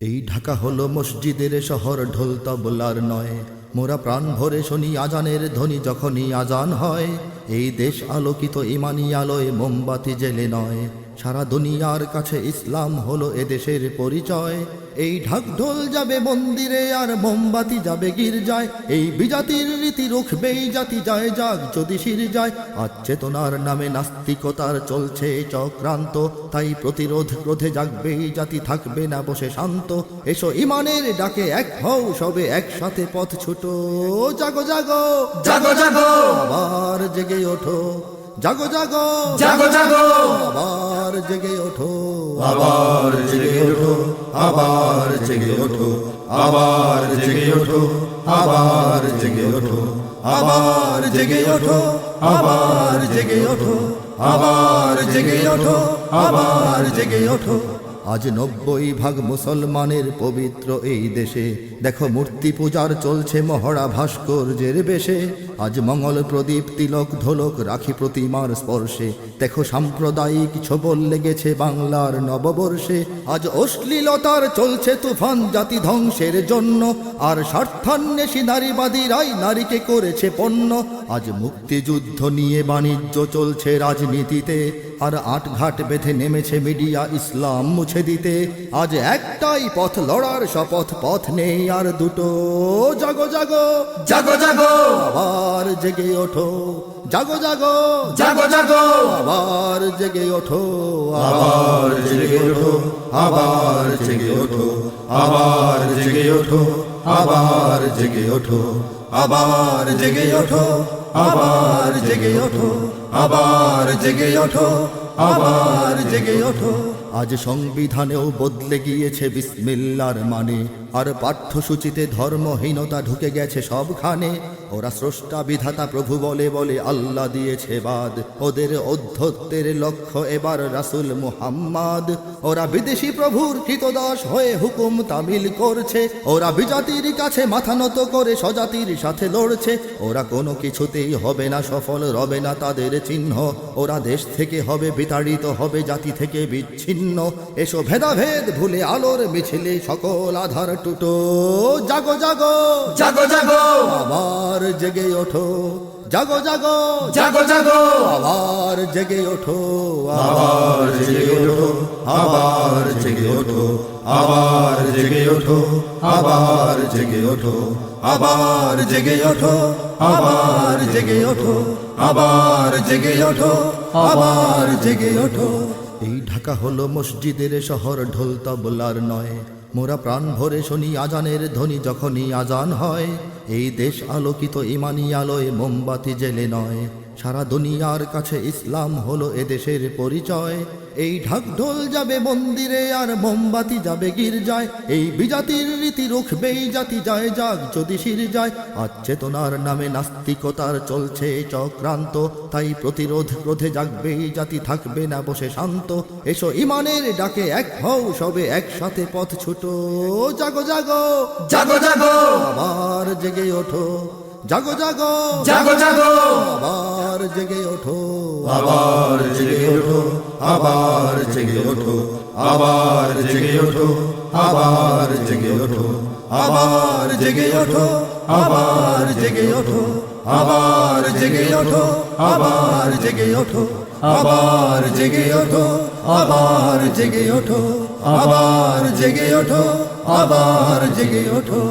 এই ঢাকা হলো মসজিদের শহর ঢোল তবলার নয়। মোরা প্রাণ ভরে শুনি আজানের ধ্বনি যখনই আজান হয়। এই দেশ আলোকিত ইমানি আলোয় মোমবাতি জেলে নয়। সারা দুনিয়ার কাছে ইসলাম হলো এদেশের পরিচয়। এই ঢাকঢোল যাবে মন্দিরে আর মোমবাতি যাবে গির্জায়। এই বিজাতির রীতি রুখবে এই জাতি যায় যাক যদি শির যায়। আজ চেতনার নামে নাস্তিকতার চলছে চক্রান্ত। তাই প্রতিরোধ রোধে জাগবে এই জাতি থাকবে না বসে শান্ত। এসো ইমানের ডাকে এক হও সবে একসাথে পথ ছুটো। জাগো জাগো জাগো জাগো! আবার জেগে ওঠো। জাগো জাগো জাগো জাগো আবার জেগে ওঠো আবার জেগে ওঠো আবার জেগে ওঠো আবার জেগে ওঠো আবার জেগে ওঠো আবার জেগে ওঠো আবার জেগে ওঠো আবার জেগে ওঠো আবার জেগে ওঠো। আজ নব্বই ভাগ মুসলমানের পবিত্র এই দেশে। দেখো মূর্তি পূজার চলছে মহড়া ভাস্কর্যের বেশে। আজ মঙ্গল প্রদীপ, তিলক ধোলক রাখি প্রতিমার স্পর্শে। দেখো সাম্প্রদায়িক ছবল লেগেছে বাংলার নববর্ষে। আজ অশ্লীলতার চলছে তুফান জাতি ধ্বংসের জন্য। আর স্বার্থান্বেষী নারীবাদীরাই নারীকে করেছে পণ্য। আজ মুক্তিযুদ্ধ নিয়ে বাণিজ্য চলছে রাজনীতিতে। আর আট ঘাট বেঁধে নেমেছে মিডিয়া ইসলাম মুছে দিতে। আজ একটাই পথ লড়ার শপথ পথ নেই আর দুটো। জাগো জাগো। জাগো জাগো। আবার জেগে ওঠো। জাগো জাগো। জাগো জাগো। আবার জেগে ওঠো। আবার জেগে ওঠো। আবার জেগে ওঠো। আবার জেগে ওঠো। আবার জেগে ওঠো, আবার জেগে ওঠো, আবার জেগে ওঠো, আবার জেগে ওঠো, আবার জেগে ওঠো। আজ সংবিধানেও বদলে গিয়েছে বিসমিল্লার মানে আর পাঠ্যসূচিতে ধর্মহীনতা ঢুকে গেছে সবখানে। ওরা স্রষ্টা বিধাতা প্রভু বলে বলে আল্লাহ দিয়েছে বাদ। ওদের অধ্যত্বের লক্ষ্য এবার রাসুল মুহাম্মাদ। ওরা বিদেশি প্রভুর কৃতদাস হয়ে হুকুম তামিল করছে। ওরা বিজাতির কাছে মাথা নত করে স্বজাতির সাথে লড়ছে। ওরা কোনো কিছুতেই হবে না সফল রবে না তাদের চিহ্ন। ওরা দেশ থেকে হবে বিতাড়িত হবে জাতি থেকে বিচ্ছিন্ন। এসো ভেদাভেদ ভুলে আলোর মিছিলে সকল আধার টুটো। জাগো জাগো! জাগো জাগো! আবার জেগে ওঠো জাগো জাগো জাগো জাগো আবার জেগে ওঠো আবার জেগে ওঠো আবার জেগে ওঠো আবার জেগে ওঠো আবার জেগে ওঠো আবার জেগে ওঠো আবার জেগে ওঠো আবার জেগে ওঠো আবার জেগে ওঠো এই ঢাকা হলো মসজিদের শহর ঢোল তবলার নয় মোরা প্রাণ ভরে শুনি আজানের ধ্বনি যখনই আজান হয়, এই দেশ আলোকিত ইমানি আলোয় মোমবাতি জেলে নয়। সারা দুনিয়ার কাছে ইসলাম হলো এদেশের পরিচয়। এই ঢাকঢোল যাবে মন্দিরে আর মোমবাতি যাবে গির্জায়। এই বিজাতির রীতি রুখবেই জাতি যায় যাক যদি শির যায়। আজ চেতনার নামে নাস্তিকতার চলছে চক্রান্ত। তাই প্রতিরোধ ক্রোধে জাগবে এই জাতি থাকবে না বসে শান্ত। এসো ইমানের ডাকে এক হও সবে একসাথে পথ ছুটো। জাগো জাগো জাগো জাগো। আবার জেগে ওঠো। জাগো জাগো জাগো জাগো আবার জেগে ওঠো আবার জেগে ওঠো আবার জেগে ওঠো আবার জেগে ওঠো আবার জেগে ওঠো আবার জেগে ওঠো আবার জেগে ওঠো আবার জেগে ওঠো আবার জেগে ওঠো আবার জেগে ওঠো আবার জেগে ওঠো আবার জেগে ওঠো আবার জেগে ওঠো